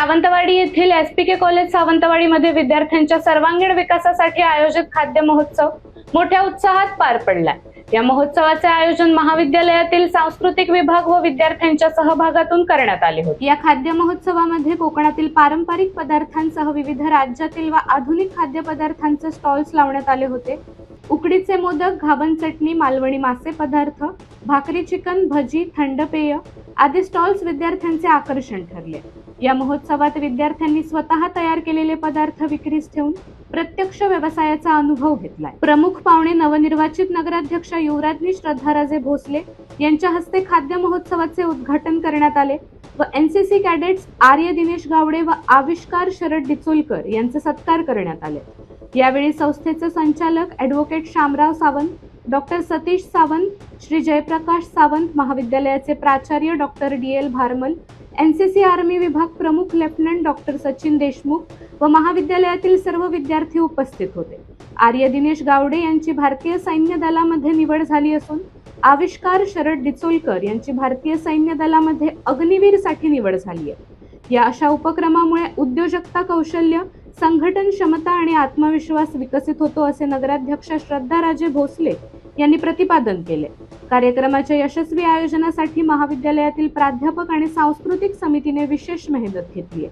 सावंतवाडी येथील S P K college सावंतवाडीमध्ये विद्यार्थ्यांच्या सर्वांगीण विकासासाठी आयोजित खाद्य महोत्सव मोठ्या उत्साहात पार पडला या महोत्सवाचे आयोजन महाविद्यालयातील सांस्कृतिक विभाग व विद्यार्थ्यांच्या सहभागातून करण्यात आले होते. या खाद्य महोत्सवामध्ये कोकणातील पारंपरिक पदार्थांसह विविध राज्यातील व आधुनिक खाद्यपदार्थांचे स्टॉल्स लावण्यात आले होते. उकडीचे मोदक घाबन चटणी मालवणी मासे पदार्थ भाकरी चिकन भजी थंड पेय आदी स्टॉल्स विद्यार्थ्यांचे आकर्षण ठरले. या महोत्सवात विद्यार्थ्यांनी स्वतः तयार केलेले पदार्थ विक्रीस ठेवून प्रत्यक्ष व्यवसायाचा अनुभव घेतलाय. प्रमुख पाहुणे नवनिर्वाचित नगराध्यक्ष युवराज्ञी श्रद्धाराजे भोसले यांच्या हस्ते खाद्य महोत्सवाचे उद्घाटन करण्यात आले व एनसीसी कॅडेट्स आर्य दिनेश गावडे व आविष्कार शरद डिचोलकर यांचे सत्कार करण्यात आले. यावेळी संस्थेचे संचालक ॲडव्होकेट शामराव सावंत डॉक्टर सतीश सावंत श्री जयप्रकाश सावंत महाविद्यालयाचे प्राचार्य doctor D L Bharmal N C C army विभाग प्रमुख लेफ्टनंट डॉक्टर सचिन देशमुख व महाविद्यालयातील सर्व विद्यार्थी उपस्थित होते. आर्य दिनेश गावडे यांची भारतीय सैन्य दलामध्ये निवड झाली असून आविष्कार शरद डिचोलकर यांची भारतीय सैन्य दलामध्ये अग्निवीरसाठी निवड झाली आहे. या अशा उपक्रमामुळे उद्योजकता कौशल्य संघटन क्षमता आणि आत्मविश्वास विकसित होतो असे नगराध्यक्ष श्रद्धाराजे भोसले यांनी प्रतिपादन केले. कार्यक्रमाच्या यशस्वी आयोजनासाठी महाविद्यालयातील प्राध्यापक आणि सांस्कृतिक समितीने विशेष मेहनत घेतली आहे.